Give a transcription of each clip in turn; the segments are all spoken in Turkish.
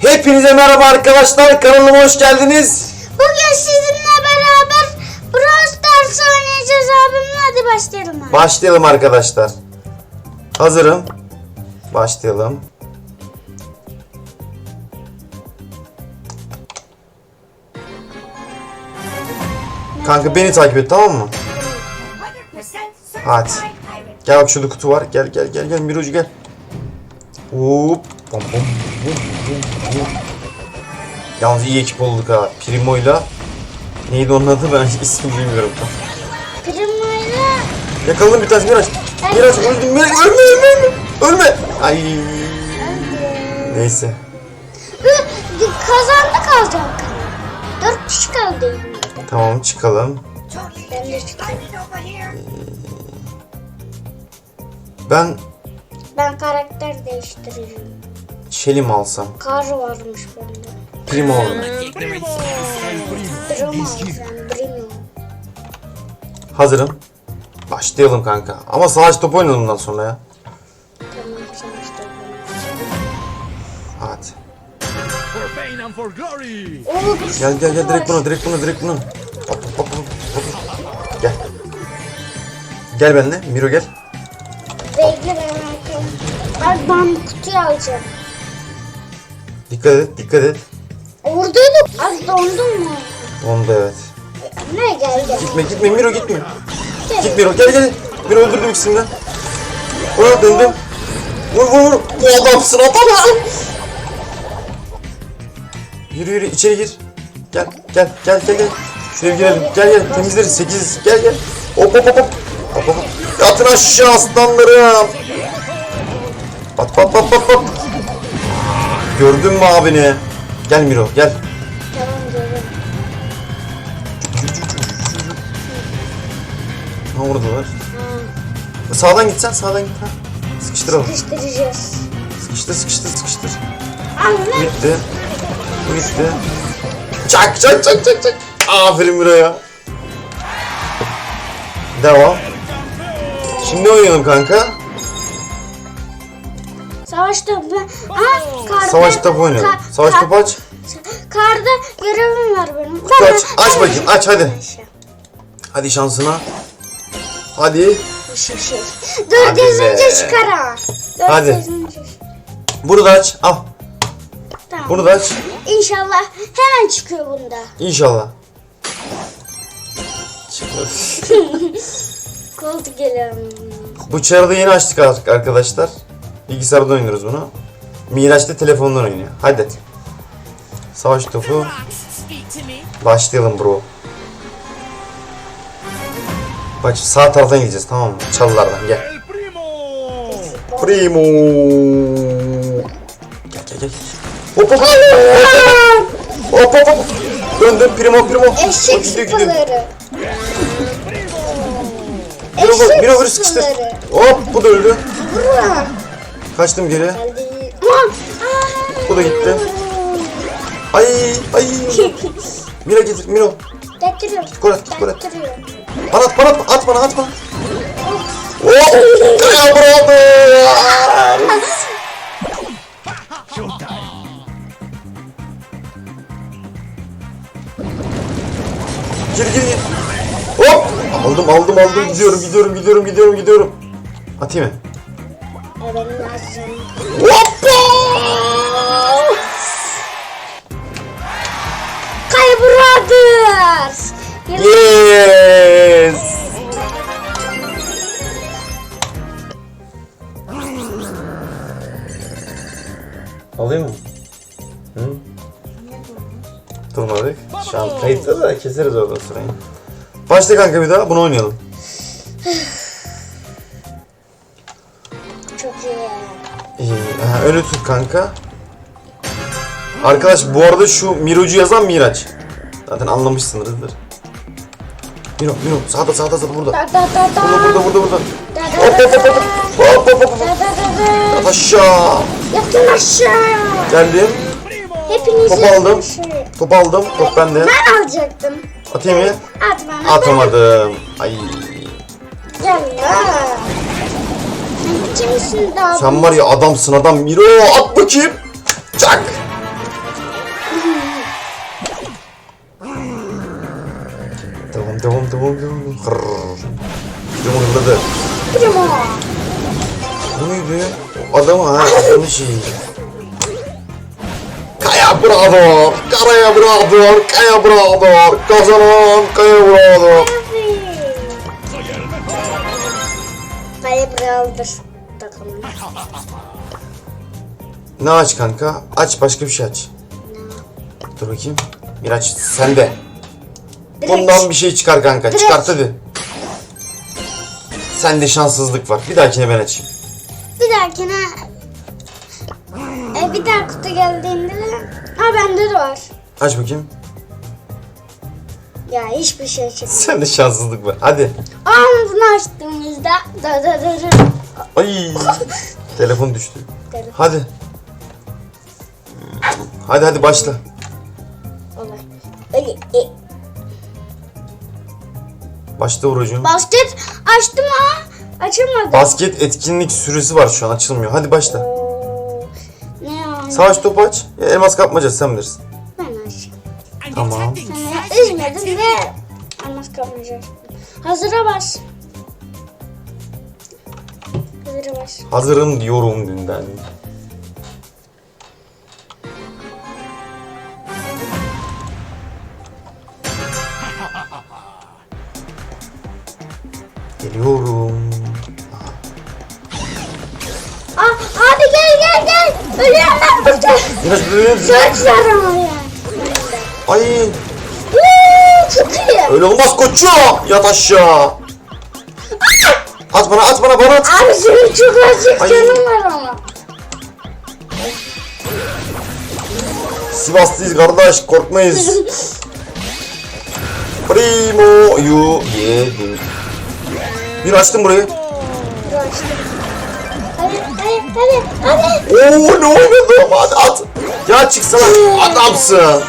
Hepinize merhaba arkadaşlar. Kanalıma hoş geldiniz. Bugün sizinle beraber Brawl Stars oynayacağız abimle. Hadi başlayalım abi. Başlayalım arkadaşlar. Hazırım. Başlayalım. Kanka beni takip et tamam mı? Hadi. Gel bak şurada kutu var. Gel gel gel gel Mirocu gel. Hop. Bom, bom, bom, bom, bom. Yalnız iyi ekip olduk ha. Primo'yla neydi onun adı ben ismini bilmiyorum. Primo'yla Yakaladım bir tane Miraç. Miraç öldüm. Miraç ölme ölme ölme. Ölme. Ay. Neyse. Kazandık alacak. Dört kişi kaldı. Tamam çıkalım. Ben de çıkayım. Ben Ben karakter değiştireceğim. Şeli mi alsam? Kar varmış bende. Primo alalım. Primo. Primo. Hazırım. Başlayalım kanka. Ama savaş topu oynayalım bundan sonra ya. Tamam. Hadi. For fame and for glory! Oo, Gel gel gel direkt buna direkt buna direkt buna. Hop hop hop hop. hop. Gel. Gel benimle. Miro gel. Bekle ben. Abi ben kutuyu alacağım. Dikkat et dikkat et. Oradaydı. Az dondun mu? Onda evet. Ne gel gel. Gitme gitme Miro gitme. Git Miro gel gel. Miro öldürdüm ikisini de. Vur döndüm. Vur vur vur. O adamsın adamsın. Yürü yürü içeri gir. Gel gel gel gel gel. Şuraya girelim. Gel gel temizleriz. Sekiz. Gel gel. Hop hop hop hop. Hop hop. Yatın aşağı aslanlarım. Bat bat bat bat bat. Gördün mü abini? Gel Miro gel. Tamam görüyorum. Ha oradalar. Sağdan gitsen sağdan git ha. Sıkıştıralım. Sıkıştıracağız. Sıkıştır sıkıştır sıkıştır. Anne. Gitti. Bu gitti. Çak çak çak çak çak. Aferin buraya. Devam. Şimdi oynayalım kanka. Savaş topu. Aa, karda. Savaş topu oynayalım. Ka- Savaş topu aç. Karda görevim var benim. Kutu aç. Aç bakayım aç hadi. Hadi şansına. Hadi. Şey, şey. Dört yazınca çıkar ha. Dört Hadi. yazınca. Bunu da aç. Al. Tamam. Bunu da aç. İnşallah hemen çıkıyor bunda. İnşallah. Çıkmadı. Koltuk geliyorum. Bu çarı da yeni açtık artık arkadaşlar. Bilgisayarda oynuyoruz bunu. Miraç da telefondan oynuyor. Hadi. Savaş topu. Başlayalım bro. Bak sağ taraftan gideceğiz tamam mı? Çalılardan gel. El primo! Gel gel gel. Hop hop hop. Hop hop hop. Döndüm primo primo. Eşek sıpaları. Eşek sıpaları. Hop bu da öldü. Vurma. Kaçtım geri. Aa. Bu da gitti. Ay ay. Miro getir Miro. Getiriyorum. Gol at, gol at. Getiriyorum. Bana at bana at, at bana at bana. Oh! Ya bravo! Gir gir gir. Hop! Aldım aldım aldım gidiyorum gidiyorum gidiyorum gidiyorum gidiyorum. Atayım mı? Benim lazım. Hoppa! Kay Brothers. Yes! Alayım mı? Hı? Durmadık. Şu an kayıtta da keseriz orada sırayı. Başla kanka bir daha bunu oynayalım. Öyle tut kanka. Arkadaş bu arada şu Mirocu yazan Miraç. Zaten anlamışsınızdır. Miro, Miro sağda sağda sağda burada. Da da da da. Burada burada burada burada. Da Hop da hop hop hop. Hop hop hop hop. Yat aşağı. Yatın aşağı. Geldim. Hepinizi Top aldım. aşağı. Top aldım. Top bende. Ben alacaktım. Atayım mı? At bana. Atamadım. Ay. Gel ya. Emekçi misin daha? Sen var ya adamsın adam Miro at bakayım. Çak. devam devam devam devam. Kırrrr. hırladı. Primo. Bu neydi? O adam ha adamın şeyi. Kaya Brador. Karaya Brador. Kaya Brador. Kazanan Kaya Brador. Ne aç kanka? Aç başka bir şey aç. Dur bakayım. Miraç sende. Bundan bir şey çıkar kanka. Direkt. Çıkart hadi. Sende şanssızlık var. Bir dahakine ben açayım. Bir dahakine e, bir daha kutu geldiğinde de ha bende de var. Aç bakayım. Ya hiçbir şey çıkmıyor. Sende şanssızlık var. Hadi. Bunu açtığımızda da da da da. Ay. Telefon düştü. Telefon. Hadi. Hadi hadi başla. Olay. Öyle, e, Başla Uğur'cum. basket açtım ama açamadım. Basket etkinlik süresi var şu an açılmıyor. Hadi başla. Oo, ne yani? Savaş topu aç. Ya, elmas kapmaca sen bilirsin. Ben açayım. Tamam. Sana üzmedim ve anlat kalmayacak. Hazıra bas. Hazıra bas. Hazırım diyorum dünden. Geliyorum. Aa, abi gel gel gel. Ölüyorum ben burada. Zor ama yani. Ay çok iyi. öyle olmaz koçum. Yat aşağı. At bana at bana bana at. Abi senin çok azıcık Ay. canın var ama. Sivaslıyız kardeş korkmayız. Primo yu yedim. Bir açtım burayı. Hadi hadi hadi hadi. Oo ne oynadım hadi at. Ya çıksana adamsın.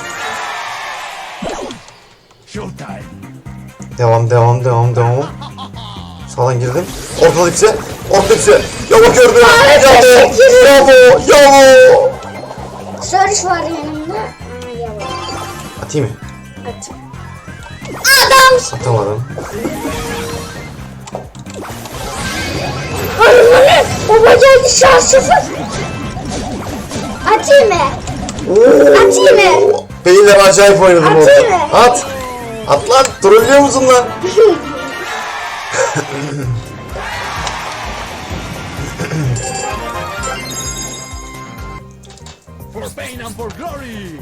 Showtime. Devam devam devam devam. Sağdan girdim. Ortalık ipse. Ortalık ipse. Yava gördüm. Yavo. Yavo. Yavo. Sarış var yanımda. Yavaş. Atayım mı? At. Adam. Atamadım. Hayır, baba geldi sıfır. Atayım mı? Atayım mı? Beyler acayip oynadım Atayım orada. mı? At. At lan. Trollüyor musun lan? For pain and for glory.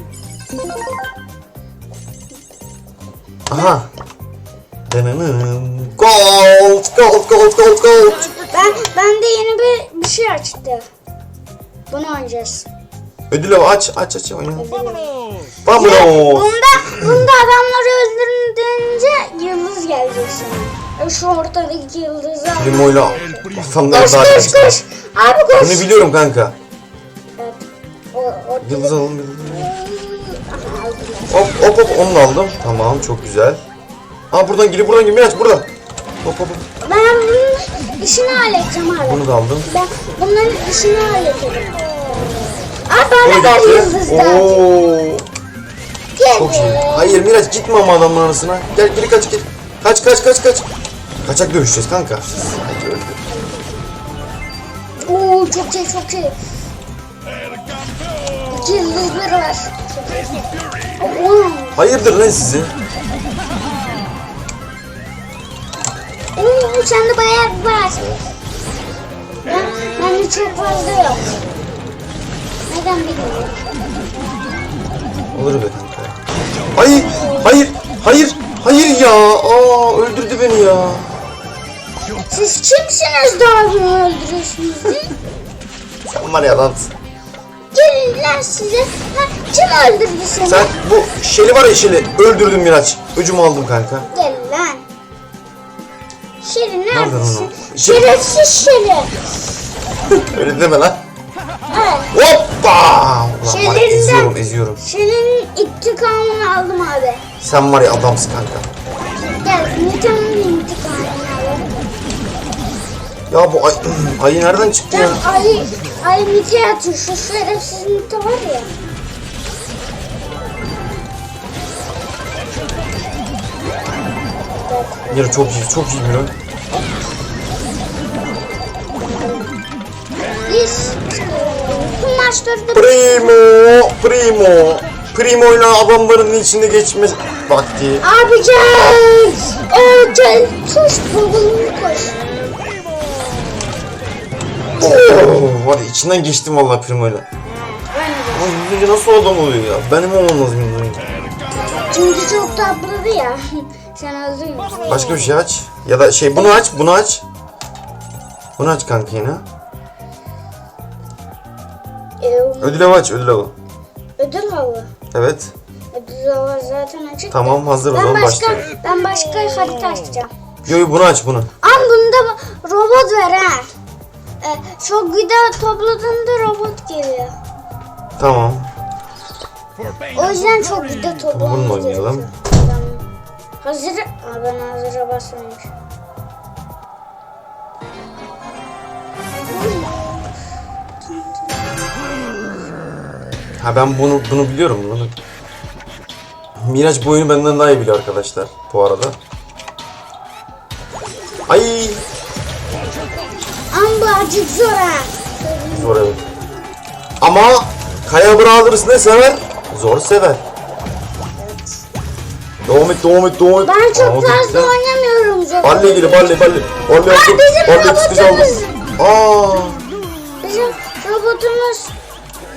Aha. Dınınım. Gold. Gold. Gold. Gold. Gold. Ben, ben de yeni bir, bir şey açtı. Bunu oynayacağız. Ödül avı aç. Aç aç. Vámonos. Vamos. Bunda, bunda adamları öldürünce yıldız gelecek sana. E, Şu ortadaki yıldızı al. Primo'yla adamlar Koş daha koş koş. Abi koş. Bunu biliyorum kanka. Evet. O, o, Yıldız alalım. Yıldız. Hop hop hop onu da aldım. Tamam çok güzel. Aa buradan gir buradan gir Miraç buradan. Hop hop. Ben bunun işini halledeceğim abi. Bunu da aldım. Ben bunların işini hallederim. Aa bana gitti. yıldızlar. Oo. Gel. Çok iyi. Hayır Miraç gitme ama adamın arasına. Gel geri kaç gel. Kaç kaç kaç kaç. Kaçak dövüşeceğiz kanka. Hadi öldü. Oo çok iyi çok iyi. İki yıldızları var. Oo. Hayırdır lan sizi? Oo sende bayağı var. Ben, bende çok fazla yok. Neden bilmiyorum. Olur be kanka. Hayır hayır hayır hayır ya. Aa öldürdü beni ya. Siz kimsiniz de abimi öldürüyorsunuz değil mi? Sen var ya adamsın. Gelin lan size. Ha, kim öldürdü seni? Sen bu Şeli var ya Şeli öldürdün Miraç. Öcümü aldım kanka. Gel lan. Nereden neredesin? Şerefsiz Şeri. Öyle deme lan. Evet. Hoppa! Ulan var ya Şelerinden- eziyorum eziyorum. Şeri'nin intikamını aldım abi. Sen var ya adamsın kanka. Gel Nita'nın intikamını alalım. Ya bu ay, ayı nereden çıktı ya? Ben Ali, Ali Nita'ya atıyor. Şu şerefsiz Nita var ya. Mira çok iyi, çok iyi Mira. Biz bütün maçlarda Primo, Primo. Primo ile adamların içinde geçme vakti. Abi gel. O gel. Sus babamı koş. Oh, var ya içinden geçtim vallahi Primo ile. Yüzünce nasıl adam oluyor ya? Benim olmam lazım. Çünkü çok tatlıdı ya. Sen öldün. Başka bir şey aç. Ya da şey bunu aç, bunu aç. Bunu aç kanka yine. Ee, Ödül avı aç, ödül avı. ödül hava. Evet. Ödül hava zaten açık. Tamam hazır o Ben zaman başka, başlayalım. ben başka harita açacağım. Yo yo bunu aç bunu. Ama bunda robot var ha. Ee, çok güzel topladığında robot geliyor. Tamam. O yüzden çok güzel toplamamız Bununla oynayalım. gerekiyor. Tamam. Hazır. Aa, ben hazıra basmamış. Ha ben bunu bunu biliyorum bunu. Miraç bu oyunu benden daha iyi biliyor arkadaşlar bu arada. Ay Ama bu acık zor ha. zor evet. Ama Kaya Brothers ne sever? Zor sever. Devam et, devam et, devam et. Ben çok Aa, fazla güzel. oynamıyorum zor. Balle ilgili, balle, balle. Balle aldım, bizim balle aldım. robotumuz. Aa, Bizim robotumuz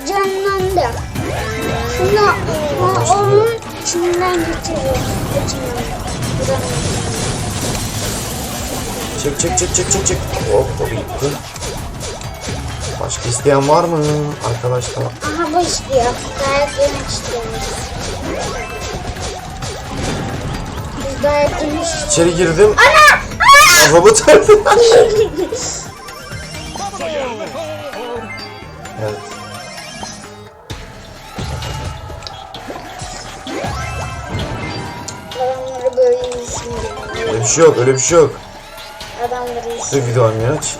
canlandı. Şimdi o- onun içinden geçiriyor. İçinden. Buradan. çek, çek, çek, çek, çek, çek. Hop, o gitti. Başka isteyen var mı arkadaşlar? Aha bu istiyor. Dayak yemek istiyoruz. Yemiş. İçeri girdim. Ana! Robot öldü. evet. Öyle bir şey yok, öyle bir şey yok. Adamları. Dur video Miraç.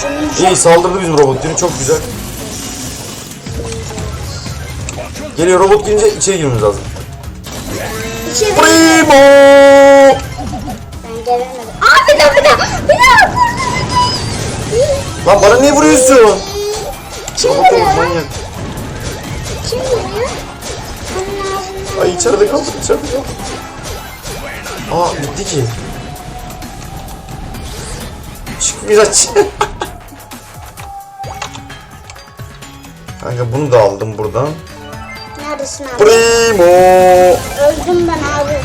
Şunun İyi saldırdı bizim robot yine çok güzel. Geliyor robot gelince içeri girmemiz lazım. Primo! Ben gelemedim. Aa bir daha bir daha. Bir daha bir. Lan bana niye vuruyorsun? Kim vuruyor lan? Kim vuruyor? Ay içeride kaldım içeride kaldım. Aa bitti ki. Çık Miraç. Kanka bunu da aldım buradan. Neredesin abi? Primo! Öldüm ben abi.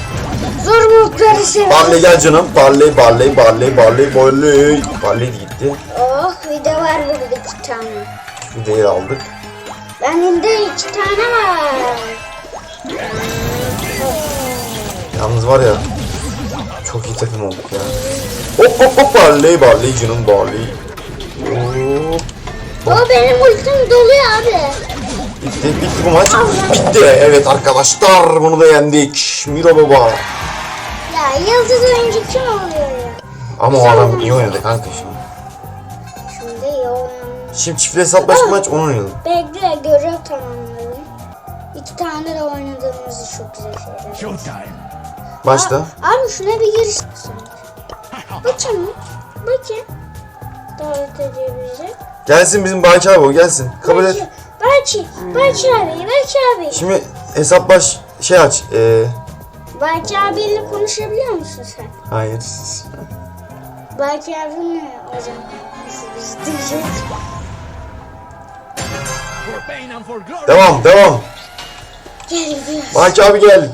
Zor bulutları seviyorum. Barley gel canım. Barley, Barley, Barley, Barley, Barley. Barley gitti. Oh video var burada iki tane. Değer aldık. Benim de iki tane var. Yalnız var ya çok iyi takım olduk ya. Hop hop hop Barley Barley canım Barley. Hop. O benim ultim doluyor abi. Bitti bitti bu maç. Bitti. Evet arkadaşlar bunu da yendik. Miro baba. Ya yıldız oyuncu kim oluyor ya? Ama o adam iyi oynadı kanka şimdi. Şimdi iyi oynamış. Şimdi çiftli hesaplaşma maç onu oynayalım. Bekle görev tamamlayalım. İki tane de oynadığımız çok güzel şeyler. Showtime. Başla. Abi şuna bir giriş Bakayım mı? Bakayım. Davet bizi. Gelsin bizim Baki abi o gelsin. Kabul et. Belki, belki abi, belki abi. Şimdi hesaplaş şey aç. Ee, Belki abiyle konuşabiliyor musun sen? hayır. Belki abimle o zaman. Diyecek? Devam devam. Gel gidiyoruz. Baki abi gel.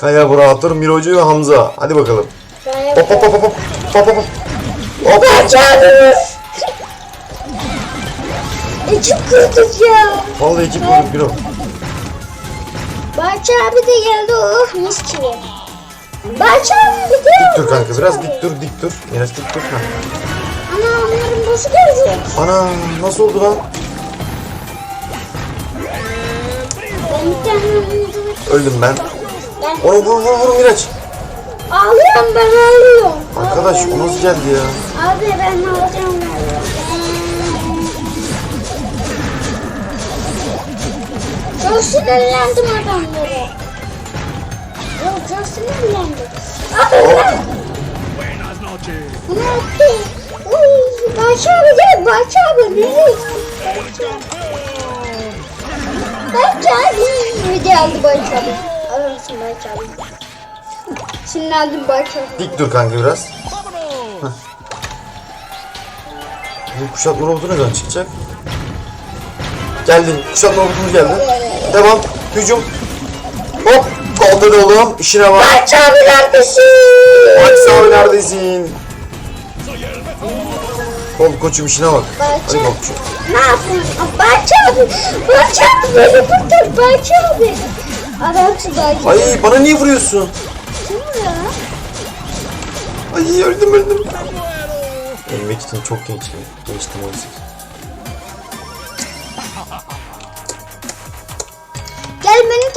Kaya Burak, Mirocu ve Hamza. Hadi bakalım. Gayet Hop hop hop hop hop hop hop hop. Hop. Ekip kurduk ya. Vallahi ekip kurduk biro. Belki abi de geldi oh mis gibi. Belki abi de. Dik dur kanka biraz dik dur dik dur. Biraz dik dur. Ha. Ana onların bosu gelecek. Ana nasıl oldu lan? Ben bir tane. Öldüm ben. Ben Onu vur vur vur Miraç. ağlıyorum ben ağlıyorum. Arkadaş o nasıl geldi ya? Abi ben alacağım. Çok sinirlendim adamlara. sinirlendim. Buenas noches. Bu ne yaptı? Uy, Bahçe abi gel Bahçe abi nereye? Bahçe abi. Aldı Bahçe abi. Alır mısın Bahçe abi? Aldım Bahçe abi. Dik dur kanka biraz. Vámonos. Bu kuşatma robotu ne zaman çıkacak? Geldi. Kuşatma robotumuz geldi. Devam. Hücum. Hop. Kaldır oğlum. İşine bak. Bahçe abi neredesin? Max abi neredesin? Kol koçum işine bak. Hadi Bahçe. koçum. Ne yapıyorsun? Bahçe abi. Bahçe abi beni kurtar Bahçe abi. Adamsın Bahçe. Ay bana niye vuruyorsun? Kim bu ya? Ay öldüm öldüm. Ölmek için çok gençtim. Gençtim o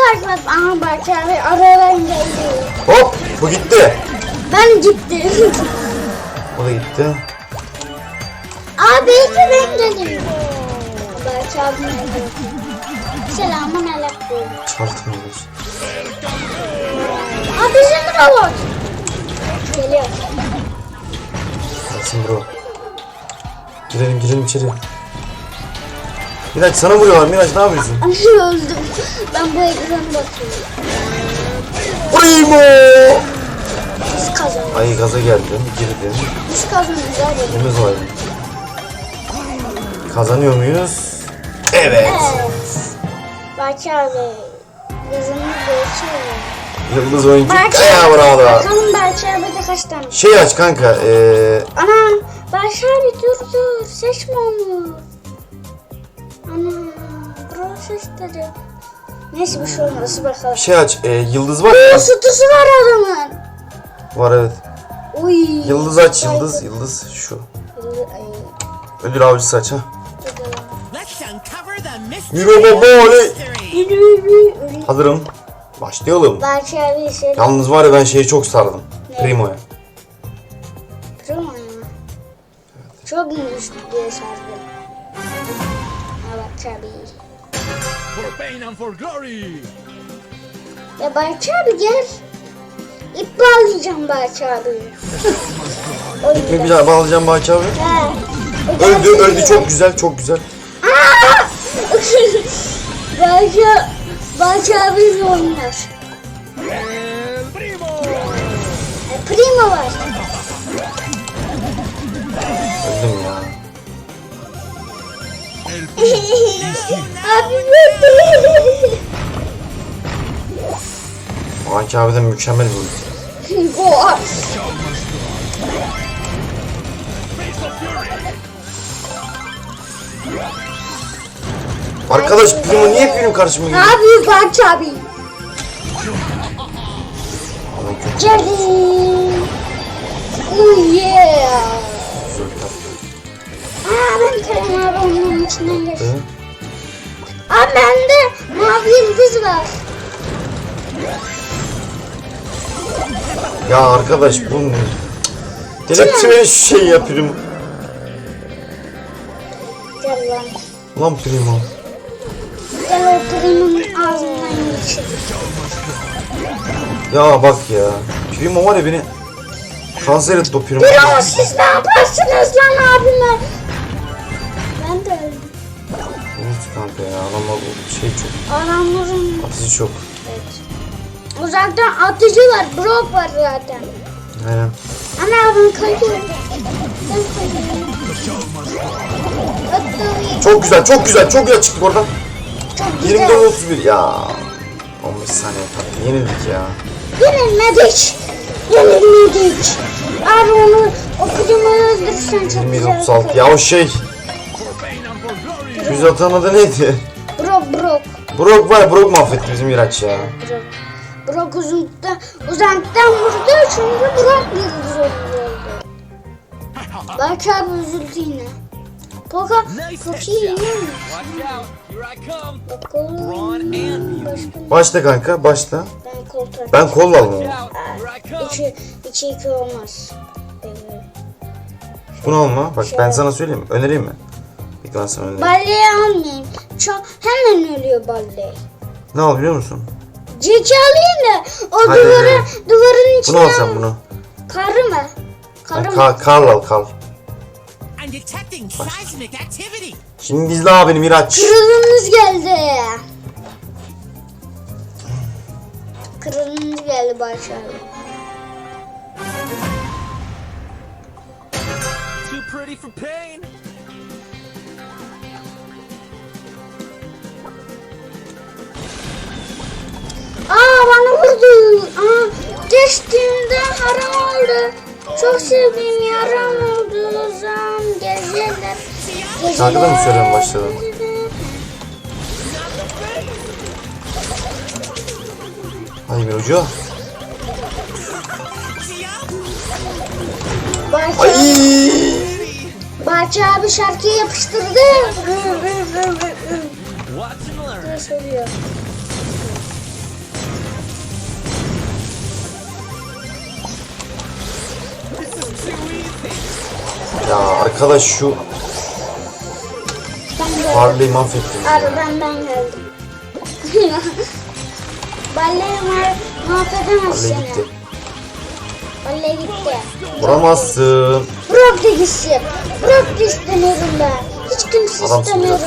takip et. Aha abi aradan geldi. Hop bu gitti. Ben gittim. O da gitti. Abi belki ben. Bahçe abi nerede? Selamun aleyküm. Çaltım olsun. Aa bizim robot. Geliyor. Gelsin bro. Girelim girelim içeri. Miraç sana vuruyorlar. Miraç ne yapıyorsun? Öldüm. Ben bu ekrana bakıyorum. Primo! Biz kazandık. Ay gaza geldim. Girdim. Biz kazandık abi. Temiz var. Kazanıyor muyuz? Evet. Evet. Bahçe abi. Kızımız geçiyor. Yıldız oyuncu. Bahçe Ya bravo. Bakalım Bahçe abi de kaç tane? Şey aç kanka. Eee Ana Bahçe abi dur dur. Seçme onu. Seç dedi. Neyse bir şey olmaz bakalım. şey aç. Eee yıldız var Oo, ya. sütüsü var adamın. Var evet. Uy. Yıldız aç yıldız. Yıldız şu. Ödül avcısı aç ha. dur. Let's uncover the mystery. Yürü baba oley. Hazırım. Başlayalım. Şey. Yalnız var ya ben şeyi çok sardım. Primo'ya. Primo ya. Çok güçlü diye sardım. Bahçe abi. For pain and for glory. Ya abi gel. İp bağlayacağım Bahçe abi. o Bir daha bağlayacağım Bahçe abi. He. Öldü öldü çok güzel çok güzel. Aa! Bahçe, Bahçe abiyle oynar. El primo. E, Primo var. Abi öldü. Bahçe abiden mükemmel oyuncu. Oha. Arkadaş Primo niye benim karşıma Ne geliyor? yapıyor Bahçe abi? Adam çok Geldi. Oh yeah. Aa ben abi onun içinden geçtim. Bende mavi yıldız var. Ya arkadaş bu ne? Delirtti beni şu şey ya Primo. Gel lan. Lan Primo. Gel o ağzından geçir. Ya bak ya. Primo var ya beni kanser etti o. Primo siz ne yaparsınız lan abime? De öldüm. Unut kanka ya adamlar bu şey çok. Adamların Atıcı çok. uzaktan atıcı var. Brok var zaten. Aynen. Ana kayıyorum. Atlayayım. Çok güzel çok güzel çok güzel çıktık oradan. Çok güzel. 24 31 ya. 15 saniye kaldı. Yenildik ya. Yenilmedik. Yenilmedik. Abi onu o öldürürsen çok 27 güzel. 36 ya o şey. Glory. Yüz atan adı neydi? Brok Brok. Brock var ya, Brock mahvetti bizim Miraç ya. Brok. Brok uzaktan, uzaktan vurdu çünkü Brok yıldız oldu. Belki abi üzüldü yine. Poka, Poki and Başka Başla kanka başla. ben koltuğa. Ben kolla aldım. Watch out. Here I come. İki, iki iki olmaz. Evet. Bunu alma. Bak ben sana söyleyeyim? Önereyim mi? Bir ben sana önereyim. Balleyi almayayım. Çok hemen ölüyor balle. Ne al biliyor musun? Ceki alayım da o Hadi, duvara, duvarın içine Bunu al sen bunu. Karı mı? Ha, Karı mı? Kar, Karl al Karl. Şimdi izle abini Miraç. Kralımız geldi. Kralımız geldi abi. Too pretty for pain. Aa bana vurdu. Aa, geçtiğimde haram oldu. Çok sevdiğim yaram oldu o zaman geceler. Şarkıda mı söylemeye başladın? Hadi bir ucu. Bahçe, Ay. Bahçe abi şarkıyı yapıştırdı. Ne söylüyor? Ya arkadaş şu. Harley'i mahvettin. Aradan ben geldim. Balleyi ma mahvedemez Harley gitti. Balle gitti. Vuramazsın. Bırak da gitsin. Bırak da istemiyorum ben. Hiç kimse Adamsın istemiyorum.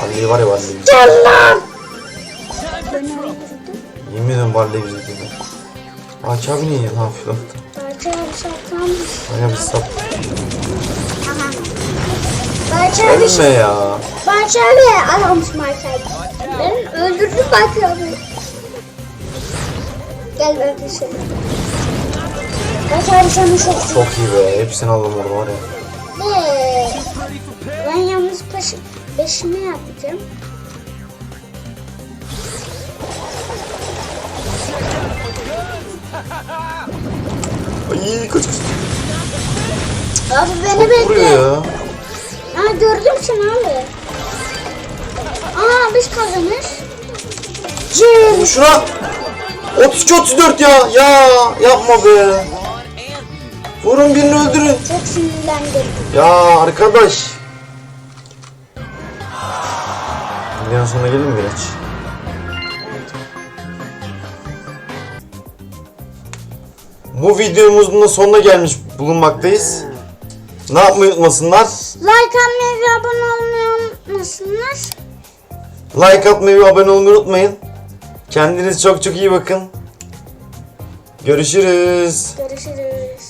Harley var ya Harley. Gel lan. Yemin ederim bizi dedi. Aki abi niye ne yapıyor? Saklanmış. Baya bir sap. Aha. Abi, Ölme ya. Bahçe abi adammış Michael. Ben öldürdüm abi. Gel ben. Bahçe abi sana çok Çok iyi be. Hepsini aldım orada var ya. Ne? Ben yalnız paşı, peşime yapacağım. Ay kaç kaç. Abi beni Çok bekle. vuruyor ya. Ha gördüm seni abi. Aa biz kazanır. Cem. Şuna 32 34 ya. Ya yapma be. Vurun birini öldürün. Çok sinirlendim. Ya arkadaş. Videonun sonuna gelin mi Miraç? Bu videomuzun da sonuna gelmiş bulunmaktayız. Ne yapmayı unutmasınlar? Like atmayı ve abone olmayı unutmasınlar. Like atmayı ve abone olmayı unutmayın. Kendinize çok çok iyi bakın. Görüşürüz. Görüşürüz.